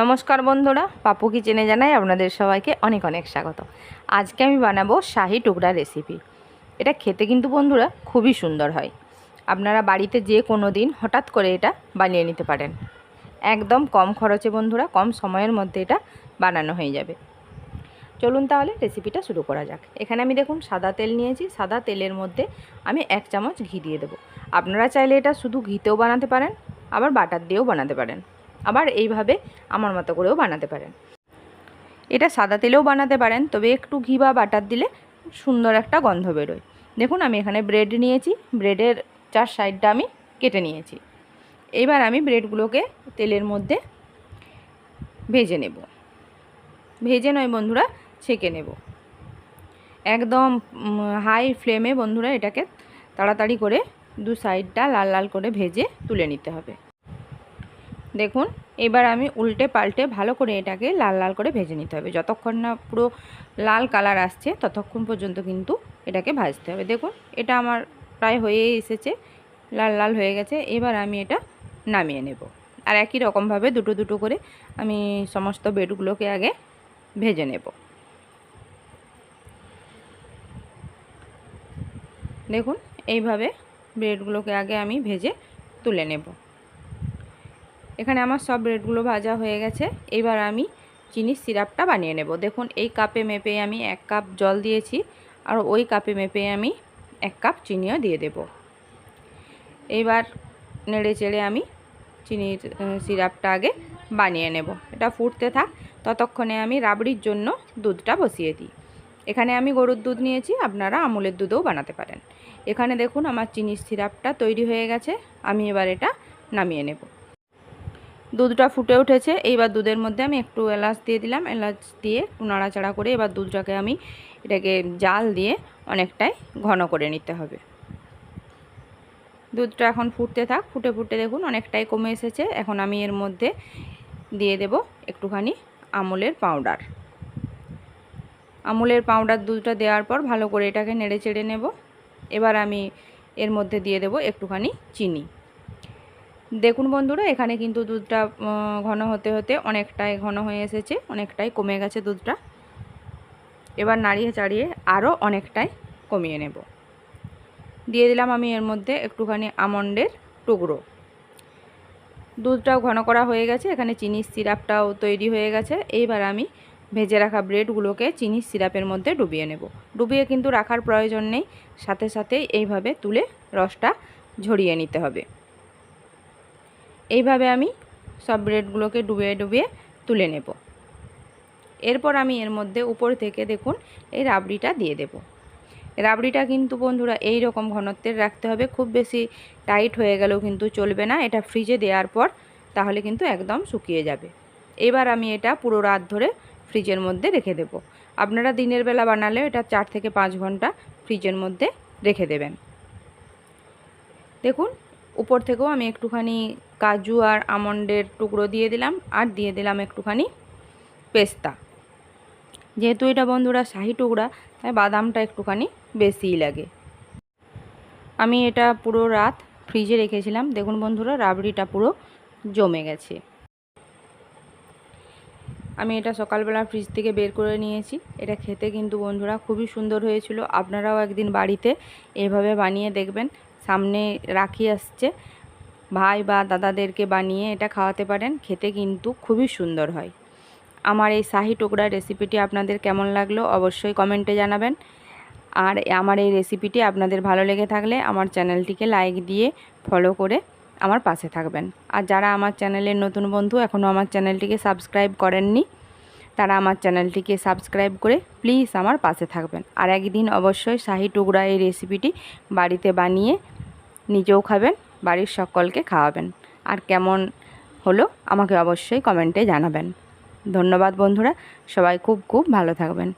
নমস্কার বন্ধুরা, পাপু কিচেনে জানাই আপনাদের সবাইকে অনেক অনেক স্বাগত। আজকে আমি বানাবো শাহি টুকরা রেসিপি এটা খেতে কিন্তু বন্ধুরা খুবই সুন্দর হয়। আপনারা বাড়িতে যে কোনো দিন হঠাৎ করে এটা বানিয়ে নিতে পারেন। একদম কম খরচে বন্ধুরা, কম সময়ের মধ্যে এটা বানানো হয়ে যাবে। চলুন তাহলে রেসিপিটা শুরু করা যাক। এখানে আমি দেখুন সাদা তেল নিয়েছি। সাদা তেলের মধ্যে আমি এক চামচ ঘি দিয়ে দেবো। আপনারা চাইলে এটা শুধু ঘিতেও বানাতে পারেন, আবার বাটার দিয়েও বানাতে পারেন। আবার এইভাবে আমার মতো করেও বানাতে পারেন। এটা সাদা তেলেও বানাতে পারেন, তবে একটু ঘি বা বাটার দিলে সুন্দর একটা গন্ধ বেরোয়। দেখুন, আমি এখানে ব্রেড নিয়েছি, ব্রেডের চার সাইডটা আমি কেটে নিয়েছি। এবার আমি ব্রেডগুলোকে তেলের মধ্যে ভেজে নেব। ভেজে নয় বন্ধুরা, ছেঁকে নেব। একদম হাই ফ্লেমে বন্ধুরা এটাকে তাড়াতাড়ি করে দু সাইডটা লাল লাল করে ভেজে তুলে নিতে হবে। দেখুন, এবার আমি উল্টে পাল্টে ভালো করে এটাকে লাল লাল করে ভেজে নিতে হবে। যতক্ষণ না পুরো লাল কালার আসছে, ততক্ষণ পর্যন্ত কিন্তু এটাকে ভাজতে হবে। দেখুন, এটা আমার প্রায় হয়ে এসেছে, লাল লাল হয়ে গেছে। এবার আমি এটা নামিয়ে নেব। আর একই রকমভাবে দুটো দুটো করে আমি সমস্ত বেডগুলোকে আগে ভেজে নেব। দেখুন, এইভাবে ব্রেডগুলোকে আগে আমি ভেজে তুলে নেব। এখানে আমার সব ব্রেডগুলো ভাজা হয়ে গেছে। এবার আমি চিনির সিরাপটা বানিয়ে নেব। দেখুন, এই কাপে মেপে আমি এক কাপ জল দিয়েছি আর ওই কাপে মেপে আমি এক কাপ চিনিও দিয়ে দেব। এইবার নেড়ে চেড়ে আমি চিনির সিরাপটা আগে বানিয়ে নেব। এটা ফুটতে থাক, ততক্ষণে আমি রাবড়ির জন্য দুধটা বসিয়ে দিই। এখানে আমি গরুর দুধ নিয়েছি, আপনারা আমুলের দুধও বানাতে পারেন। এখানে দেখুন, আমার চিনির সিরাপটা তৈরি হয়ে গেছে। আমি এবার এটা নামিয়ে নেব। দুধটা ফুটে উঠেছে। এইবার দুধের মধ্যে আমি একটু এলাচ দিয়ে দিলাম। এলাচ দিয়ে একটু নাড়াচাড়া করে এবার দুধটাকে আমি এটাকে জাল দিয়ে অনেকটাই ঘন করে নিতে হবে। দুধটা এখন ফুটতে থাক। ফুটে ফুটে দেখুন অনেকটাই কমে এসেছে। এখন আমি এর মধ্যে দিয়ে দেব একটুখানি আমুলের পাউডার। আমুলের পাউডার দুধটা দেওয়ার পর ভালো করে এটাকে নেড়ে চেড়ে নেব। এবার আমি এর মধ্যে দিয়ে দেব একটুখানি চিনি। দেখুন বন্ধুরা, এখানে কিন্তু দুধটা ঘন হতে হতে অনেকটাই ঘন হয়ে এসেছে, অনেকটাই কমে গেছে দুধটা। এবার নাড়িয়ে চাড়িয়ে আরও অনেকটাই কমিয়ে নেব। দিয়ে দিলাম আমি এর মধ্যে একটুখানি আমন্ডের টুকরো। দুধটাও ঘন করা হয়ে গেছে, এখানে চিনির সিরাপটাও তৈরি হয়ে গেছে। এইবার আমি ভেজে রাখা ব্রেডগুলোকে চিনির সিরাপের মধ্যে ডুবিয়ে নেব। ডুবিয়ে কিন্তু রাখার প্রয়োজন নেই, সাথে সাথে এইভাবে তুলে রসটা ঝরিয়ে নিতে হবে। এইভাবে আমি সব ব্রেডগুলোকে ডুবিয়ে ডুবিয়ে তুলে নেব। এরপর আমি এর মধ্যে উপর থেকে দেখুন এই রাবড়িটা দিয়ে দেব। রাবড়িটা কিন্তু বন্ধুরা এই রকম ঘনত্বের রাখতে হবে, খুব বেশি টাইট হয়ে গেলেও কিন্তু চলবে না, এটা ফ্রিজে দেওয়ার পর তাহলে কিন্তু একদম শুকিয়ে যাবে। এবার আমি এটা পুরো রাত ধরে ফ্রিজের মধ্যে রেখে দেব। আপনারা দিনের বেলা বানালে এটা চার থেকে পাঁচ ঘণ্টা ফ্রিজের মধ্যে রেখে দেবেন। দেখুন উপর থেকেও আমি একটুখানি কাজু আর আমন্ডের টুকরো দিয়ে দিলাম আর দিয়ে দিলাম একটুখানি পেস্তা। যেহেতু এটা বন্ধুরা শাহি টুকরা, তাই বাদামটা একটুখানি বেশিই লাগে। আমি এটা পুরো রাত ফ্রিজে রেখেছিলাম। দেখুন বন্ধুরা, রাবড়িটা পুরো জমে গেছে। আমি এটা সকালবেলা ফ্রিজ থেকে বের করে নিয়েছি। এটা খেতে কিন্তু বন্ধুরা খুবই সুন্দর হয়েছিল। আপনারাও একদিন বাড়িতে এভাবে বানিয়ে দেখবেন। সামনে রাখি আসছে। ভাই বা দাদাদেরকে বানিয়ে এটা খাওয়াতে পারেন, খেতে কিন্তু খুবই সুন্দর হয়। আমার এই শাহি টুকরা রেসিপিটি আপনাদের কেমন লাগল অবশ্যই কমেন্টে জানাবেন। আর আমার এই রেসিপিটি আপনাদের ভালো লেগে থাকলে আমার চ্যানেলটিকে লাইক দিয়ে ফলো করে আমার পাশে থাকবেন। আর যারা আমার চ্যানেলের নতুন বন্ধু এখনও আমার চ্যানেলটিকে সাবস্ক্রাইব করেননি, তারা আমার চ্যানেলটিকে সাবস্ক্রাইব করে প্লিজ আমার পাশে থাকবেন। আর একদিন অবশ্যই শাহি টুকরা এই রেসিপিটি বাড়িতে বানিয়ে নিজেও খাবেন, বাড়ির সকলকে খাওয়াবেন। আর কেমন হলো আমাকে অবশ্যই কমেন্টে জানাবেন। ধন্যবাদ বন্ধুরা, সবাই খুব খুব ভালো থাকবেন।